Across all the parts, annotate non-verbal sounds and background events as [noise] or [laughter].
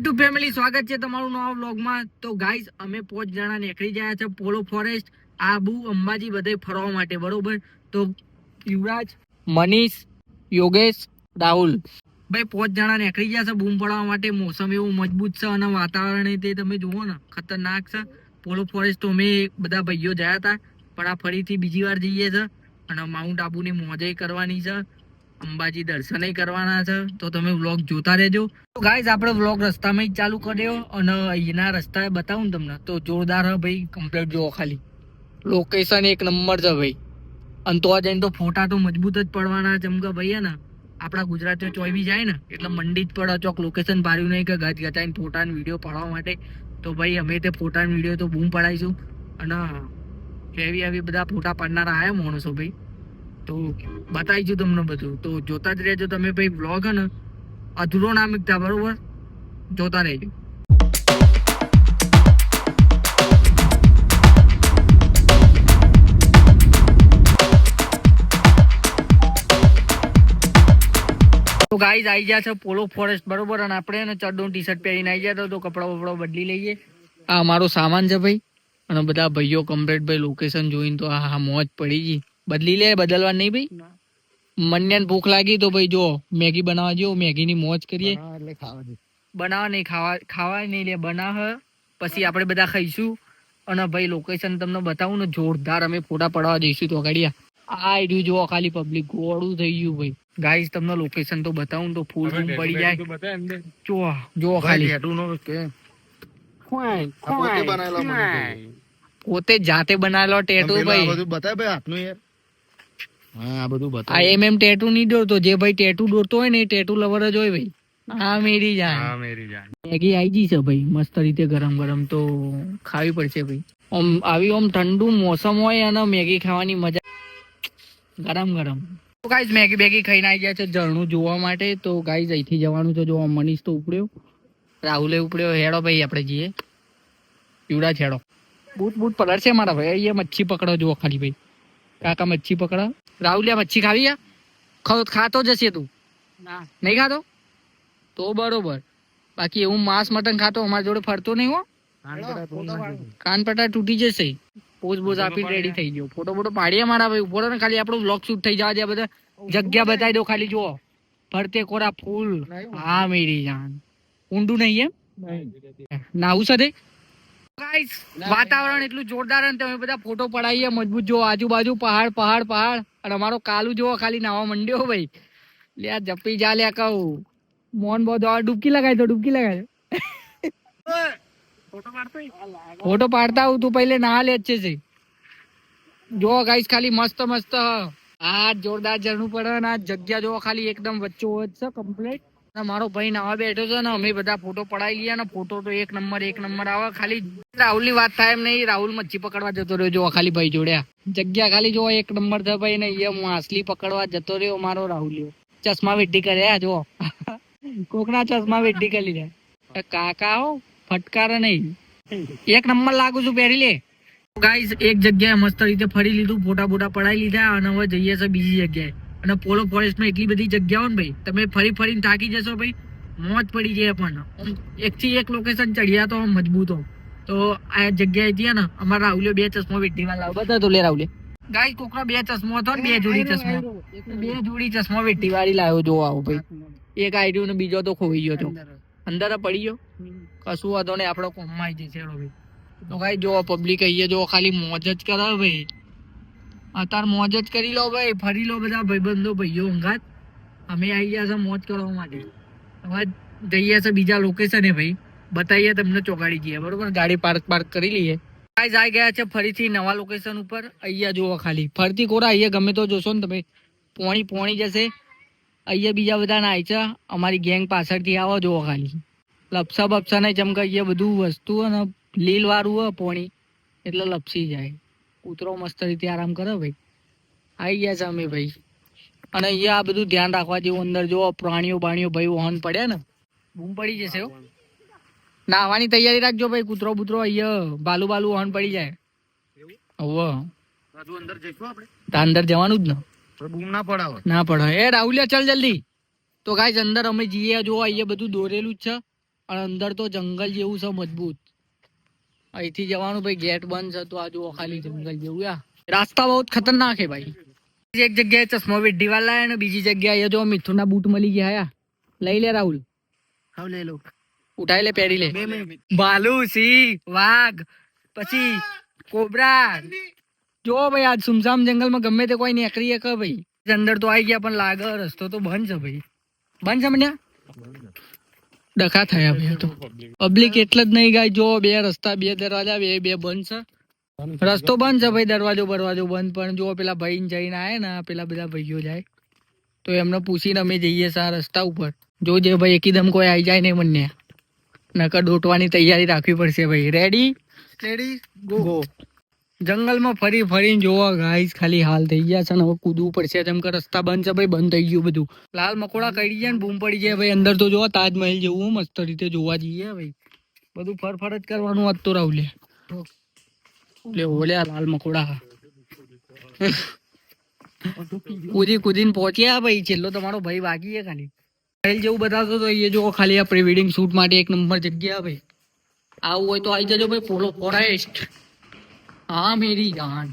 YouTube family સ્વાગત છે તમારું નવા બ્લોગમાં તો ગાઈઝ અમે પોચ જણા નીકળી ગયા છે પોલો ફોરેસ્ટ આબુ, અંબાજી બધે ફરવા માટે, બરોબર? તો યુવરાજ, મનીષ, યોગેશ, રાહુલ. ભાઈ, પોચ જણા નીકળી ગયા છે બૂમ પડવા માટે. મોસમ એવું મજબૂત છે અને વાતાવરણ તે તમે જુઓ ને, ખતરનાક છે. પોલો ફોરેસ્ટ તો અમે બધા ભાઈઓ ગયા હતા, પણ આ ફરીથી બીજી વાર જઈએ છે અને માઉન્ટ આબુની મોજે કરવાની છે. અંબાજી દર્શનય કરવાના છે. તો તમે વ્લોગ જોતા રહેજો. તો ગાઈઝ, આપણે વ્લોગ રસ્તામાં જ ચાલુ કર્યો અને અહીંના રસ્તા બતાવું તમને. તો જોરદાર હે ભાઈ કમ્પ્લીટ જોવો ખાલી. લોકેશન એક નંબર છે ભાઈ. અને તો જઈને તો ફોટા તો મજબૂત જ પડવાના જેમ કે ભાઈ ને, આપણા ગુજરાતીઓ ચોઈ બી જાય ને, એટલે મંડી જ પડે ચોક. લોકેશન પાડ્યું નહીં કે ગત ગજાઈને ફોટા ને વીડિયો પાડવા માટે. તો ભાઈ, અમે તે ફોટા વીડિયો તો બૂમ પડાવીશું. અને એવી આવી બધા ફોટા પાડનારા આયા માણસો ભાઈ. તો બતાવીશું તમને બધું. તો જોતા જ રહેજો તમે ભાઈ બ્લોગ ને, અધૂરો ના મૂકતા બરોબર? જોતા રહેજો. તો ગાઈઝ આવી ગયા છે પોલો ફોરેસ્ટ બરોબર? અને આપણે એને ચડ્ડો ટી શર્ટ પહેરીને આવી જતો તો કપડા બપડા બદલી લઈએ. આ અમારો સામાન છે ભાઈ. અને બધા ભાઈઓ કમ્પ્લેટ ભાઈ લોકેશન જોઈને તો આ મોજ પડી ગઈ. બદલી લે બદલવા નહીં ભાઈ? મન્યાને ભૂખ લાગી તો ભાઈ જો મેગી બનાવવા જેવો મેગીની મોજ કરીએ. બનાવવા નહીં ખાવા ખાવા નહીં લે બનાવ પછી આપણે બધા ખાઈશું. અને ભાઈ લોકેશન તમને બતાવું ને જોરદાર અમે ફોટા પડવા જઈશું તો ગાડિયા આ આઈડિયું જોવો ખાલી પબ્લિક ગોળું થઈ ગયું ભાઈ. ગાઈસ તમને લોકેશન તો બતાવું તો ફૂલ રૂમ પડી જાય. જો જો ખાલી. પોતે જાતે બનાવેલો ટેટુ ભાઈ. આ એમ એમ ટેટુ નહીં દોરતો જે ભાઈ ટેટુ દોરતો હોય ને એ ટેટુ લવર જ હોય ભાઈ. હા મેરી જાન. મેગી આવી ગઈ છે ભાઈ મસ્ત રીતે ગરમ ગરમ તો ખાવી પડશે ભાઈ. આમ આવી આમ ઠંડુ મોસમ હોય અને મેગી ખાવાની મજા ગરમ ગરમ. તો ગાઈઝ મેગી બેગી ખાઈને આવી ગયા છે ઝરણું જોવા માટે. તો ગાઈઝ અહીંથી જવાનું છે. જોવા મનીષ તો ઉપડ્યો. રાહુલે ઉપડ્યો. હેડો ભાઈ આપણે જઈએ. પીવડા છેડો બૂટ બૂટ પલર છે મારા ભાઈ. અહીંયા મચ્છી પકડો જુઓ ખાલી ભાઈ. કાકા મચ્છી પકડા રાહુલિયા મચ્છી ખાવી? ખાતો જશે તું. નહીં ખાતો? તો બરોબર. બાકી એવું માંસ મટન ખાતો અમારા જોડે ફરતો નહીં હો. કાન પટા તૂટી જશે. પોઝ બોઝ આપી રેડી થઈ ગયો. ફોટો ફોટો પાડીએ મારા ભાઈ. ઉપર ને ખાલી આપણો વ્લોગ શૂટ થઈ જવા દે બધા જગ્યા બતાવી દો ખાલી જુઓ. ફરતે કોરા ફૂલ. હા મેરી જાન. ઊંડું નહીં એમ? નાવું સાથે? ગાઈસ વાતાવરણ એટલું જોરદાર અને તમે બધા ફોટો પડાવીએ મજબૂત જો આજુબાજુ પહાડ પહાડ પહાડ. અને અમારો કાલુ જોવો ખાલી નાવા મંડ્યો ભાઈ. લે આ જપી જા લે કહું. મોન બહુ દવા ડૂબકી લગાવી દો ડૂબકી લગાવી ફોટો પાડતા હું તું પહેલે ના લે છે છે જો. ગાઈસ ખાલી મસ્ત મસ્ત. આ જોરદાર ઝરણું પડે અને આ જગ્યા જોવો ખાલી એકદમ વચ્ચો વચ્ચ છે કમ્પ્લીટ મારો ભાઈ નવા બેઠો છે ને, અમે બધા ફોટો પડાવી ગયા ને ફોટો તો એક નંબર એક નંબર આવે. ખાલી રાહુલની વાત થાય એમ નહીં, રાહુલ મચ્છી પકડવા જતો રહ્યો જો ખાલી ભાઈ જોડ્યા જગ્યા ખાલી જો એક નંબર છે ભાઈ ને અહીંયા માછલી પકડવા જતો રહ્યો મારો રાહુલ ચશ્મા વેઠી કર્યા જો [laughs] કોકના ચશ્મા વેઠી કરી લે કાકા હો, ફટકાર નહીં. એક નંબર લાગુ છું, પહેરી લે. ગાઈસ એક જગ્યાએ મસ્ત રીતે ફરી લીધું, ફોટા બોટા પડાવી લીધા અને હવે જઈએ છે બીજી જગ્યાએ. અને પોલો ફોરેસ્ટમાં એટલી બધી જગ્યાઓ ને ભાઈ તમે ફરી ફરીને થાકી જશો ભાઈ મોજ પડી જાય પણ. એકથી એક લોકેશન ચડ્યા તો મજબૂત હો તો આ જગ્યાએ ગયા ને અમારા રાહુલે બે ચશ્મા વેઠીમાં લાવ બધા તો લે રાહુલે. ગાય કોકનો બે ચશ્મો હતો ને બે જોડી ચશ્મા. બે જોડી ચશ્મા વેઠી વાળી લાવ્યો જો આવો ભાઈ. એક આઈડ્યું ને બીજો તો ખોઈ ગયો તો. અંદર પડી ગયો. કશું વાંધો નહીં આપણો કોમમાં આવી જશે ભાઈ. તો ગાય જો પબ્લિક અહીંયા જો ખાલી મોજ જ કરાવે ભાઈ. અત્યારે મોજ જ કરી લો ભાઈ, ફરી લો બધા ભાઈબંધો, ભાઈઓ અંગાત અમે આવી ગયા છે મોજ કરવા માટે. હવે જઈએ છે બીજા લોકેશને ભાઈ. બતાવીએ તમને ચોગાડી જઈએ, બરોબર? ગાડી પાર્ક પાર્ક કરી લઈએ. ગાઈઝ આવી ગયા છે ફરીથી નવા લોકેશન ઉપર. અહીંયા જુઓ ખાલી. ફરતી કોરા, અહીંયા ગમે તો જોશો ને તમે. પોણી પોણી જશે. અહીંયા બીજા બધા ના છે. અમારી ગેંગ પાછળથી આવો, જુઓ ખાલી. લપસા બપસા નહીં ચમકા અહીંયા બધું વસ્તુ અને લીલવાળું હોય, પોણી. એટલે લપસી જાય. કૂતરો મસ્ત રીતે આરામ કરે ભાઈ. આવી ગયા છે અમે ભાઈ. અને અહીંયા આ બધું ધ્યાન રાખવા જેવું અંદર જો પ્રાણીઓ બાણીઓ ભાઈ વહન પડ્યા ને બૂમ પડી જશે નાહવાની તૈયારી રાખજો ભાઈ કૂતરો બૂતરો અહીંયા બાલુ બાલુ વહન પડી જાય. હવે. અંદર જઈશું આપણે? અંદર જવાનું જ ને. બૂમ ના પડાવે. ના પડે એ રાહુલિયા ચાલ જલ્દી. તો ગાઈસ અંદર અમે જઈએ જો અહીંયા બધું દોરેલું જ છે. અને અંદર તો જંગલ જેવું છે મજબૂત. અહીંથી જવાનું ભાઈ ગેટ બંધ છે તો આ જુઓ ખાલી જંગલ જેવું યા. રાસ્તા બહુ ખતરનાક છે ભાઈ. એક જગ્યાએ ચશ્મા વેઢી વાળા અને બીજી જગ્યાએ જો મિથુના બૂટ મળી ગયા યા. લઈ લે રાહુલ. હા લઈ લો ઉઠાઈ લે પહેરી લે. બે ભાલુ સિંહ વાઘ પછી કોબરા. જો ભાઈ આજ સુમસામ જંગલમાં ગમે તે કોઈ નેકરી એક ભાઈ. અંદર તો આવી ગયા પણ લાગે રસ્તો તો બંધ છે ભાઈ. બંધ છે મન્યા ડખા થયા ભાઈ તો. પબ્લિક એટલે જ નહીં ગાય. જો બે રસ્તા બે દરવાજા બે બે બંધ છે. રસ્તો બંધ છે ભાઈ દરવાજો બરવાજો બંધ. પણ જો પેલા ભાઈ જઈને આવે ને પેલા બધા ભાઈઓ જાય તો એમને પૂછીને અમે જઈએ છે આ રસ્તા ઉપર. જો જે ભાઈ એકદમ કોઈ આવી જાય નહીં મને. નકર દોટવાની તૈયારી રાખવી પડશે ભાઈ. રેડી રેડી ગો જંગલમાં ફરી ફરીને જોવા ગાઈસ ખાલી હાલ થઈ ગયા છે ને હવે કૂદવું પડશે. જેમ કે રસ્તા બંધ છે ભાઈ, બંધ થઈ ગયું બધું. લાલ મકોડા કરી ગયા ને, બૂમ પડી જાય ભાઈ, અંદર તો જોવા, તાજમહેલ જેવું મસ્ત રીતે જોવા જઈએ ભાઈ. બધું ફર ફર જ કરવાનું આજ તો રાહુલે. લે ઓલ્યા લાલ મકોડા. કૂદી કૂદીને પહોંચ્યા ભાઈ, છેલ્લો તમારો ભાઈ બાકી છે ખાલી. મહેલ જેવું બતાવતો તો એ જો ખાલી આ પ્રી વેડિંગ શૂટ માટે એક નંબર જગ્યા ભાઈ. આવું હોય તો આવી જજો ભાઈ પોલો ફોરેસ્ટ હા મેરી જાન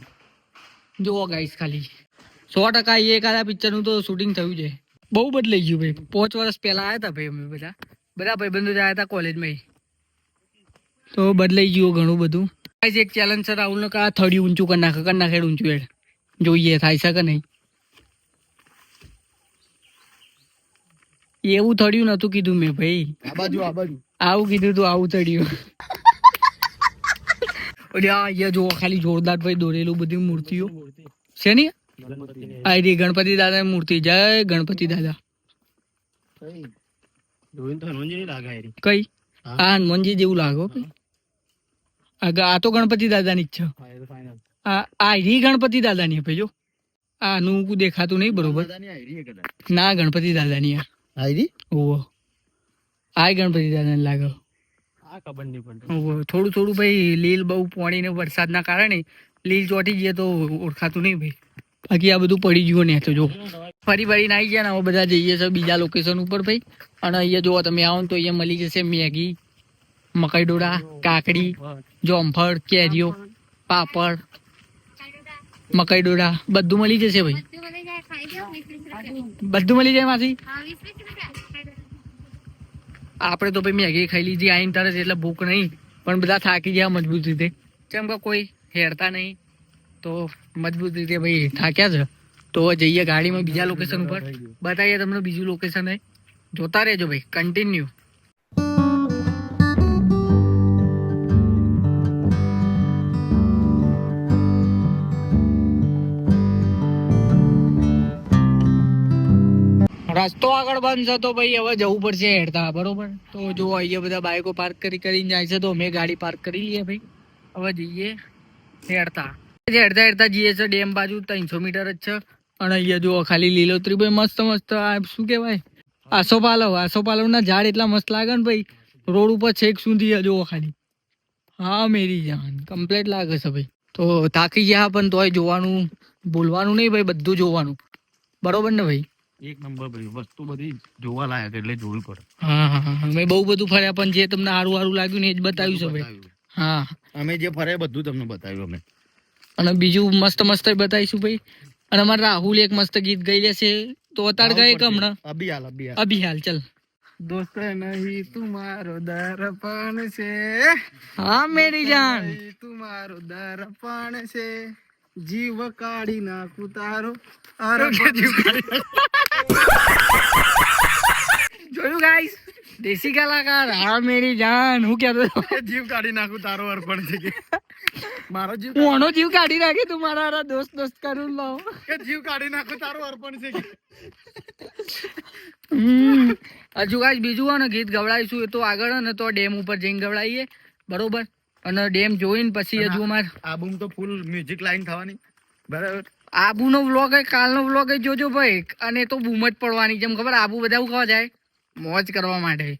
જુઓ ગાઈસ ખાલી સો ટકા એ એકાદા પિક્ચરનું તો શૂટિંગ થયું છે બહુ બદલાઈ ગયું ભાઈ પાંચ વર્ષ પહેલા આવ્યા હતા ભાઈ અમે બધા બધા ભાઈબંધો જ આવ્યા હતા કોલેજમાં તો બદલાઈ ગયું ઘણું બધું ગાઈસ એક ચેલેન્જ છે રાહુલનો કે આ થડી ઊંચું કરી નાખે કરી નાખે ઊંચું એડ જોઈએ થાય છે કે નહીં એવું થડ્યું નતું કીધું મેં ભાઈ આ બાજુ આ બાજુ આવું કીધું તું આવું ચડ્યું ઓલી આ અહીંયા જો ખાલી જોરદાર ભાઈ દોરેલું બધી મૂર્તિઓ. છે ને? આ રહી ગણપતિ દાદા મૂર્તિ. જય ગણપતિ દાદા. કઈ? આ હનુમાનજી જેવું લાગો આ તો ગણપતિ દાદાની જ છે. આ રહી ગણપતિ દાદાની આપે જો. આનું દેખાતું નહીં બરોબર. ના ગણપતિ દાદાની આ? ઓહો. આ ગણપતિ દાદાને લાગે. ખબર નહીં પડતી. થોડું થોડું ભાઈ લીલ બહુ પાણી ને વરસાદના કારણે લીલ ચોટી જઈએ તો ઓળખાતું નહીં ભાઈ. બાકી આ બધું પડી ગયું ને તો જો. ફરી ફરીને આવી ગયા ને હવે બધા જઈએ છે બીજા લોકેશન ઉપર ભાઈ. અને અહીંયા જો તમે આવો ને તો અહીંયા મળી જશે મેગી મકાઈ ડોડા કાકડી જોમફળ કેરીઓ પાપડ મકાઈ ડોડા બધું મળી જશે ભાઈ. બધું મળી જાય માસી? આપણે તો ભાઈ મેગી ખાઈ લીધી આઈને તરત એટલે ભૂખ નહીં પણ બધા થાકી ગયા મજબૂત રીતે. કેમ કે કોઈ હેરતા નહીં તો મજબૂત રીતે ભાઈ થાક્યા છે. તો જઈએ ગાડીમાં બીજા લોકેશન ઉપર. બતાવીએ તમને બીજું લોકેશન જોતા રહેજો ભાઈ કન્ટિન્યુ રસ્તો આગળ બંધ છે તો ભાઈ હવે જવું પડશે હેડતા, બરોબર? તો જો અહીંયા બધા બાઈકો પાર્ક કરી કરીને જાય છે તો અમે ગાડી પાર્ક કરી લઈએ ભાઈ. હવે જઈએ હેડતા. હેડતા હેડતા જઈએ છે ડેમ બાજુ, ત્રણસો મીટર જ છે. અને અહીંયા જુઓ, ખાલી લીલોતરી ભાઈ મસ્ત મસ્ત. આ શું કહેવાય? આસોપાલવ આસોપાલવના ઝાડ એટલા મસ્ત લાગે ને ભાઈ. રોડ ઉપર છેક સુધી જુઓ ખાલી. હા, મેરી જાન. કમ્પ્લેટ લાગે છે ભાઈ. તો થાકી ગયા પણ તોય જોવાનું, ભૂલવાનું નહીં ભાઈ, બધું જોવાનું. બરોબર ને ભાઈ? એક નંબર ભાઈ વસ્તુ બધી જોવા લાયક એટલે જોવી પડે. હા હા મેં બહુ બધું ફર્યા પણ જે તમને સારું સારું લાગ્યું ને એ જ બતાવ્યું છે ભાઈ હા. અમે જે ફરે બધું તમને બતાવ્યું અમે. અને બીજું મસ્ત મસ્ત બતાવીશું ભાઈ. અને અમારે રાહુલ એક મસ્ત ગીત ગઈ લેશે તો અતાર ગાય કે હમણાં? અભી હાલ અભી હાલ. અભી હાલ ચલ. દોસ્ત નહીં તુમારો દર્પણ છે. હા મેરી જાન. તુમારો દર્પણ છે. જીવ કાઢી નાખું તારો. જોયું ગાઈસ દેશી કલાકાર હા મેરી જાન. હું કહેતો જીવ કાઢી નાખું તારો અર્પણ છે કે. મારો જીવ હું આનો જીવ કાઢી નાખે તું મારા દોસ્ત દોસ્ત કરું લાવ કે જીવ કાઢી નાખું તારો અર્પણ છે કે. હમ. હજુ કાંઈ બીજું હોય ને ગીત ગવડાવીશું એ તો આગળ ને તો ડેમ ઉપર જઈને ગવડાવીએ. બરોબર? અને ડેમ જોઈને પછી હજુ અમારે આબુમ તો ફૂલ મ્યુઝિક લાઈન થવાની. બરાબર? આબુનો વ્લોગ એ કાલનો વ્લોગ એ જોજો ભાઈ. અને તો બૂમ જ પડવાની જેમ ખબર આબુ બધા ઉખવા ખાવા જાય મોજ કરવા માટે.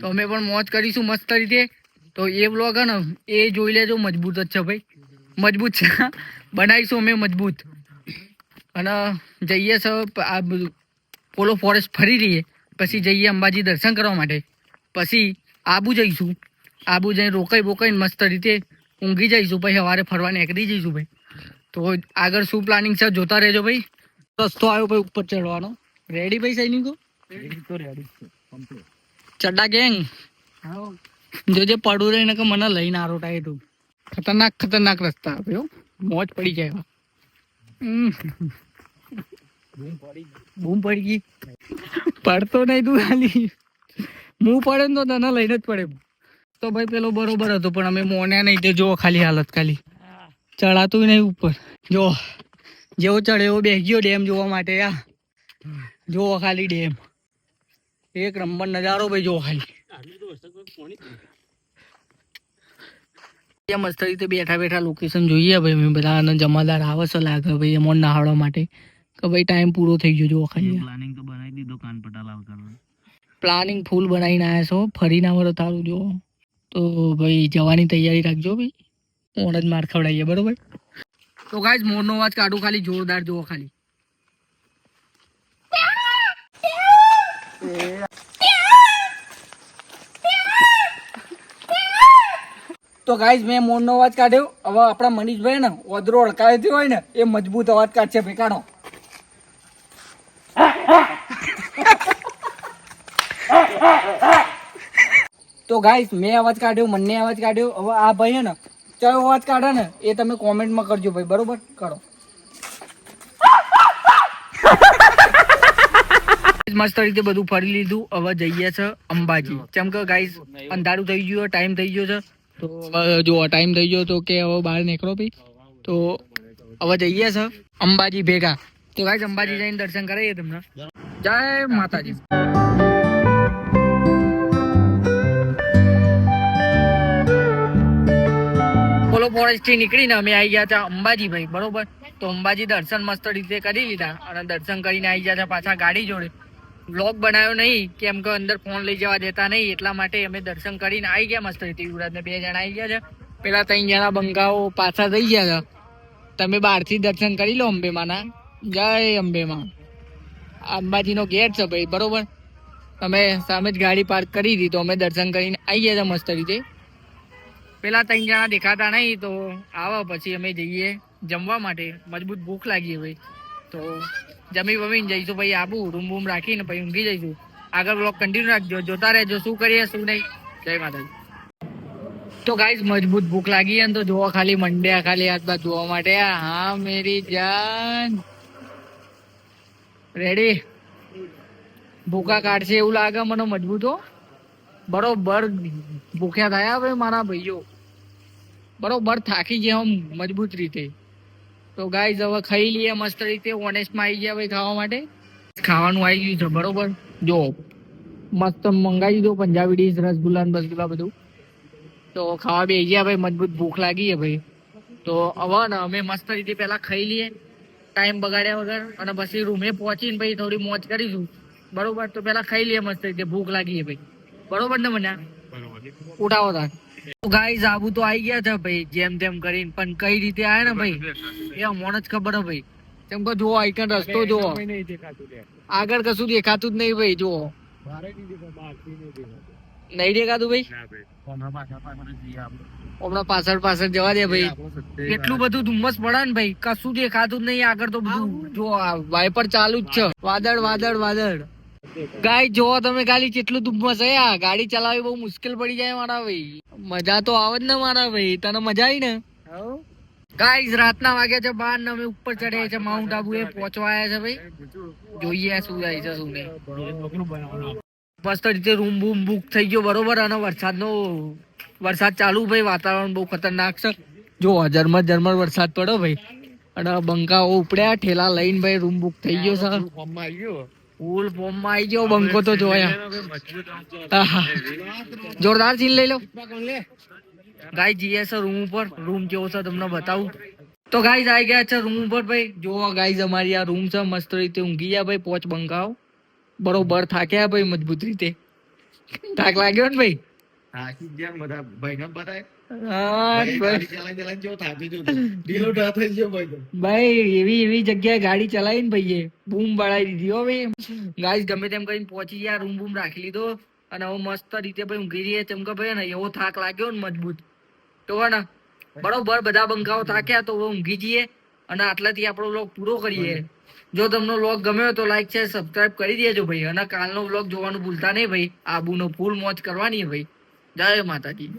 તો અમે પણ મોજ કરીશું મસ્ત રીતે. તો એ વ્લોગ હે ને એ જોઈ લેજો મજબૂત જ છે ભાઈ. મજબૂત છે. બનાવીશું અમે મજબૂત. અને જઈએ સર આ પોલો ફોરેસ્ટ ફરી લઈએ. પછી જઈએ અંબાજી દર્શન કરવા માટે. પછી આબુ જઈશું. આબુ જઈને રોકાઈ બોકાઈને મસ્ત રીતે ઊંઘી જઈશું ભાઈ સવારે ફરવા નીકળી જઈશું ભાઈ. તો આગળ શું પ્લાનિંગ છે? જોતા રહેજો ભાઈ. રસ્તો આવ્યો ભાઈ ઉપર ચડવાનો રેડી ભાઈ સૈનિકો. ચડ્ડા ગેંગ જોજે પડું રહી કે મને લઈને આરો ટાઈ તું ખતરનાક ખતરનાક રસ્તા આપ્યો મોજ પડી જાય. બૂમ પડી ગઈ. પડતો નહીં તું ખાલી. હું પડે ને તો તને લઈને જ પડે. તો ભાઈ પેલો બરોબર હતો પણ અમે મોન્યા નહીં તે જો ખાલી હાલત ખાલી. ચડાતું નહીં ઉપર. જો જેવો ચડે એવો બેસી ગયો ડેમ જોવા માટે આ. જોવો ખાલી ડેમ. એક નંબર નજારો ભાઈ જોવો ખાલી. મસ્ત રીતે બેઠા બેઠા લોકેશન જોઈએ ભાઈ. બધા જમાદાર આવે છે લાગે ભાઈ એમાં નહાડવા માટે. કે ભાઈ ટાઈમ પૂરો થઈ ગયો જોવો ખાલી. પ્લાનિંગ તો બનાવી દીધો કાન પટાલાલ કરવા પ્લાનિંગ ફૂલ બનાવીને આવ્યા છો. ફરીને આવો તારું જો તો ભાઈ જવાની તૈયારી રાખજો ભાઈ. મોણ જ માર બરોબર? તો ગાઈઝ મોરનો અવાજ કાઢું ખાલી, જોરદાર જુઓ ખાલી. તો ગાઈઝ મેં મોરનો અવાજ કાઢ્યો. હવે આપણા મનીષભાઈ ને ઓદરો અડકાયો હોય ને, એ મજબૂત અવાજ કાઢશે ભાઈ, કાઢો. તો ગાઈસ મેં અવાજ કાઢ્યો મને અવાજ કાઢ્યો. હવે આ ભાઈ ને ચાલો અવાજ કાઢે ને, એ તમે કોમેન્ટમાં કરજો ભાઈ, બરોબર? કરો. મસ્ત રીતે બધું ફરી લીધું. હવે જઈએ છે અંબાજી. કેમ કે ગાઈસ અંધારું થઈ ગયું ટાઈમ થઈ ગયો છે. તો જો ટાઈમ થઈ ગયો તો કે હવે બહાર નીકળો ભાઈ. તો હવે જઈએ છે અંબાજી ભેગા. તો ગાઈસ અંબાજી જઈને દર્શન કરાવીએ તમને. જય માતાજી. પોલો ફોરેસ્ટથી નીકળીને અમે આવી ગયા હતા અંબાજીભાઈ, બરોબર? તો અંબાજી દર્શન મસ્ત રીતે કરી લીધા અને દર્શન કરીને આવી ગયા હતા પાછા ગાડી જોડે. બ્લોગ બનાવ્યો નહીં, કેમ કે અંદર ફોન લઈ જવા દેતા નહીં, એટલા માટે અમે દર્શન કરીને આવી ગયા મસ્ત રીતે. યુવરાજને બે જણા આવી ગયા છે. પેલા ત્રણ જણા બંગાઓ પાછા થઈ ગયા હતા તમે બહારથી દર્શન કરી લો અંબેમાના. જય અંબેમાં. અંબાજીનો ગેટ છે ભાઈ, બરોબર? તમે સામે જ ગાડી પાર્ક કરી હતી તો અમે દર્શન કરીને આવી ગયા હતા મસ્ત રીતે. પેલા ત્રણ જણા દેખાતા નહીં, તો આવો પછી અમે જઈએ જમવા માટે. મજબૂત ભૂખ લાગી ભાઈ તો જમી વમીને જઈશું પછી આબુ, રૂમ બૂમ રાખીને પછી ઊંઘી જઈશું. આગળ બ્લોગ કન્ટિન્યુ રાખજો. જોતા રહેજો, શું કરીએ, શું નહીં. જય માતાજી. તો ગાઈઝ મજબૂત ભૂખ લાગી અને તો જોવા ખાલી મંડ્યા ખાલી હાથ બાદ જોવા માટે. હા, મેરી જાન. રેડી ભૂખા કાઢશે એવું લાગે, મને મજબૂત હો. બરોબર ભૂખ્યા થયા હવે મારા ભાઈઓ. બરોબર થાકી ગયા આમ મજબૂત રીતે. તો ગાઈઝ હવે ખાઈ લઈએ મસ્ત રીતે ઓનેસ્ટમાં આવી ગયા ભાઈ ખાવા માટે. ખાવાનું આવી ગયું છે, બરોબર? જો, મસ્ત મંગાવી દીધું, પંજાબી ડીશ રસગુલ્લા ને બસગુલ્લા બધું. તો ખાવા બે ગયા ભાઈ મજબૂત ભૂખ લાગી છે ભાઈ તો હવે ને અમે મસ્ત રીતે પહેલાં ખાઈ લઈએ. ટાઈમ બગાડ્યા વગર અને પછી રૂમે પહોંચીને ભાઈ થોડી મોજ કરીશું. બરોબર? તો પહેલાં ખાઈ લઈએ મસ્ત રીતે, ભૂખ લાગી છે ભાઈ. બરોબર ને મને? ઉઠાવો તાર. ગાઈઝ આબુ તો આવી ગયા છે ભાઈ જેમ તેમ કરીને. પણ કઈ રીતે આયા ને ભાઈ? એ અમોને જ ખબર હે ભાઈ. કેમ કે જુઓ આઈકન રસ્તો જુઓ. આગળ કશું દેખાતું જ નહીં ભાઈ જુઓ. નહીં દેખાતું ભાઈ? હમણાં પાછળ પાછળ જવા દે ભાઈ. એટલું બધું ધુમ્મસ પડે ને ભાઈ કશું દેખાતું જ નહીં આગળ તો બધું. જો વાઇપર ચાલુ જ છે. વાદળ વાદળ વાદળ. ગાય જો તમે ખાલી કેટલું ધૂપમાં છે આ ગાડી ચલાવવી બહુ મુશ્કેલ પડી જાય મારા ભાઈ. મજા તો આવે જ ને મારા ભાઈ. તને મજા આવી ને? ગાઈઝ રાતના વાગ્યા છે બાર ને અમે ઉપર ચડ્યા છે માઉન્ટ આબુ એ પહોંચવા આવ્યા છે ભાઈ. જોઈએ શું જાય છે શું નહીં. મસ્ત રીતે રૂમ બૂમ બુક થઈ ગયો બરોબર? અને વરસાદનો વરસાદ ચાલુ ભાઈ વાતાવરણ બહુ ખતરનાક છે. જો ઝરમર ઝરમર વરસાદ પડ્યો ભાઈ. અને બંકાઓ ઉપડ્યા ઠેલા લઈને ભાઈ રૂમ બુક થઈ ગયો છે. ફૂલ ફોર્મમાં આવી ગયો બંકો તો જોયા જોરદાર સીન લઈ લો. ગાઈ જઈએ છે રૂમ ઉપર. રૂમ કેવો છે તમને બતાવું. તો ગાઈઝ આવી ગયા છે રૂમ ઉપર ભાઈ. જો ગાઈઝ અમારી આ રૂમ છે. મસ્ત રીતે ઊંઘી ગયા ભાઈ પોચ બંકાઓ. બરોબર થાક્યા ભાઈ મજબૂત રીતે. થાક લાગ્યો ને ભાઈ? થાકી ગયા બધા બતાય ભાઈ ભાઈ ગાડી ભાઈ એવી એવી જગ્યાએ ગાડી ચલાવી ને ભાઈએ. બૂમ બળાઈ દીધી હો ભાઈ. ગાઈસ ગમે તેમ કરીને પહોંચી ગયા રૂમ બૂમ રાખી લીધો. અને હવે મસ્ત રીતે ભાઈ ઊંઘી રહીએ ચમ કે ભાઈ ને એવો થાક લાગ્યો ને મજબૂત. તો હે ને બરોબર બધા બંકાઓ થાક્યા તો ઊંઘી જઈએ અને આટલાથી આપણો વ્લોગ પૂરો કરીએ. જો તમને વ્લોગ ગમ્યો તો લાઈક છે સબસ્ક્રાઇબ કરી દેજો ભાઈ. અને કાલનો વ્લોગ જોવાનું ભૂલતા નહીં ભાઈ. આબુનો ફૂલ મોજ કરવાની ભાઈ જય માતાજી.